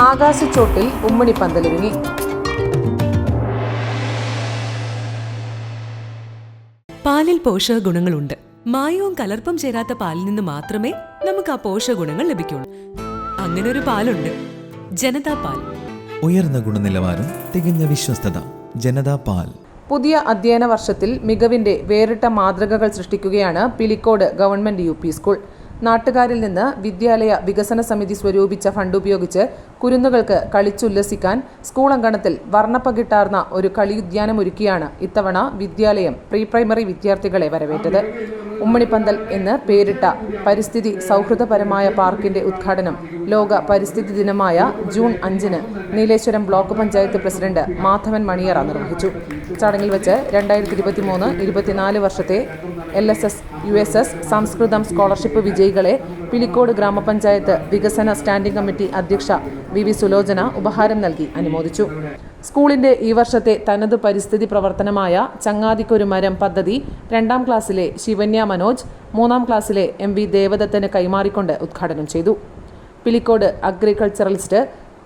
ആകാശച്ചോട്ടിൽ ഉമ്മണിപ്പന്തലൊരുങ്ങി പാലിൽ പോഷകഗുണങ്ങളുണ്ട് മായവും കലർപ്പും ചേരാത്ത പാലിൽ നിന്ന് മാത്രമേ നമുക്ക് ആ പോഷകഗുണങ്ങൾ ലഭിക്കുള്ളൂ. അങ്ങനെ ഒരു പാലുണ്ട്. ജനതാ പാൽ. ഉയർന്ന ഗുണനിലവാരം തികഞ്ഞ വിശ്വസ്തത ജനതാ പാൽ. പുതിയ അധ്യയന വർഷത്തിൽ മികവിന്റെ വേറിട്ട മാതൃകകൾ സൃഷ്ടിക്കുകയാണ് Pilicode government U P school. നാട്ടുകാരിൽ നിന്ന് വിദ്യാലയ വികസന സമിതി സ്വരൂപിച്ച ഫണ്ട് ഉപയോഗിച്ച് കുരുന്നുകൾക്ക് കളിച്ചുല്ലസിക്കാൻ സ്കൂൾ അങ്കണത്തിൽ വർണപ്പകിട്ടാർന്ന ഒരു കളിയുദ്യാനമൊരുക്കിയാണ് ഇത്തവണ വിദ്യാലയം പ്രീ പ്രൈമറി വിദ്യാർത്ഥികളെ വരവേറ്റത്. ഉമ്മണിപ്പന്തൽ എന്ന് പേരിട്ട പരിസ്ഥിതി സൗഹൃദപരമായ പാർക്കിന്റെ ഉദ്ഘാടനം ലോക പരിസ്ഥിതി ദിനമായ ജൂൺ അഞ്ചിന് നീലേശ്വരം ബ്ലോക്ക് പഞ്ചായത്ത് പ്രസിഡന്റ് മാധവൻ മണിയറ നിർവഹിച്ചു. ചടങ്ങിൽ വെച്ച് രണ്ടായിരത്തി ഇരുപത്തി മൂന്ന് ഇരുപത്തിനാല് വർഷത്തെ L S S U S S Sanskrit scholarship വിജയികളെ പിലിക്കോട് ഗ്രാമപഞ്ചായത്ത് വികസന സ്റ്റാൻഡിംഗ് കമ്മിറ്റി അധ്യക്ഷ വി വി സുലോചന ഉപഹാരം നൽകി അനുമോദിച്ചു. സ്കൂളിന്റെ ഈ വർഷത്തെ തനത് പരിസ്ഥിതി പ്രവർത്തനമായ ചങ്ങാതിക്കൊരു മരം പദ്ധതി രണ്ടാം ക്ലാസ്സിലെ ശിവന്യ മനോജ് മൂന്നാം ക്ലാസ്സിലെ എം വി ദേവദത്തന് കൈമാറിക്കൊണ്ട് ഉദ്ഘാടനം ചെയ്തു. പിലിക്കോട് അഗ്രികൾച്ചറലിസ്റ്റ്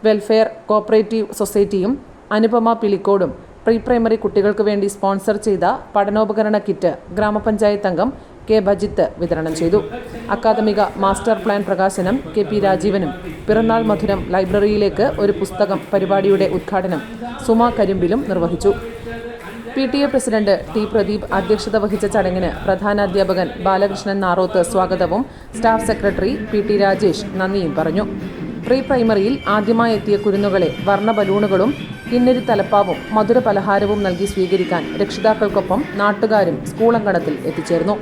വെൽഫെയർ കോപ്പറേറ്റീവ് സൊസൈറ്റിയും അനുപമ പിലിക്കോടും പ്രീ പ്രൈമറി കുട്ടികൾക്ക് വേണ്ടി സ്പോൺസർ ചെയ്ത പഠനോപകരണ കിറ്റ് ഗ്രാമപഞ്ചായത്ത് അംഗം കെ ബജിത്ത് വിതരണം ചെയ്തു. അക്കാദമിക മാസ്റ്റർ പ്ലാൻ പ്രകാശനം കെ പി രാജീവനും പിറന്നാൾ മധുരം ലൈബ്രറിയിലേക്ക് ഒരു പുസ്തകം പരിപാടിയുടെ ഉദ്ഘാടനം സുമ കരിമ്പിലും നിർവഹിച്ചു. P T A president T Pradeep അധ്യക്ഷത വഹിച്ച ചടങ്ങിന് പ്രധാനാധ്യാപകൻ ബാലകൃഷ്ണൻ നാറോത്ത് സ്വാഗതവും staff secretary P T Rajesh നന്ദിയും പറഞ്ഞു. പ്രീ പ്രൈമറിയിൽ ആദ്യമായി എത്തിയ കുരുന്നുകളെ വർണ ബലൂണുകളും കിന്നരി തലപ്പാവും മധുര പലഹാരവും നൽകി സ്വീകരിക്കാൻ രക്ഷിതാക്കൾക്കൊപ്പം നാട്ടുകാരും സ്കൂളങ്കണത്തിൽ എത്തിച്ചേർന്നു.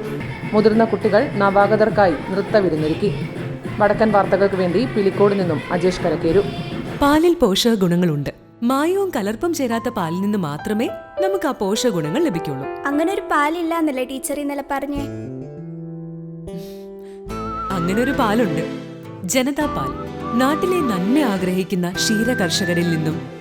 മുതിർന്ന കുട്ടികൾ നവാഗതർക്കായി നൃത്തവിരുന്നൊരുക്കി വടക്കൻ വാർത്തകൾക്ക് വേണ്ടി പിലിക്കോട് നിന്നും അജേഷ് കരക്കേരു. പാലിൽ പോഷക ഗുണങ്ങളുണ്ട്. മായവും കലർപ്പും ചേരാത്ത പാലിൽ നിന്ന് മാത്രമേ നമുക്ക് ആ പോഷക ഗുണങ്ങൾ ലഭിക്കുള്ളൂ. അങ്ങനെ ഒരു പാലില്ല എന്നല്ലേ ടീച്ചർ ഇന്നലെ പറഞ്ഞേ? അങ്ങനെ ഒരു പാലുണ്ട്. ജനതാ പാൽ. നാട്ടിലെ നന്മ ആഗ്രഹിക്കുന്ന ക്ഷീര കർഷകരിൽ നിന്നും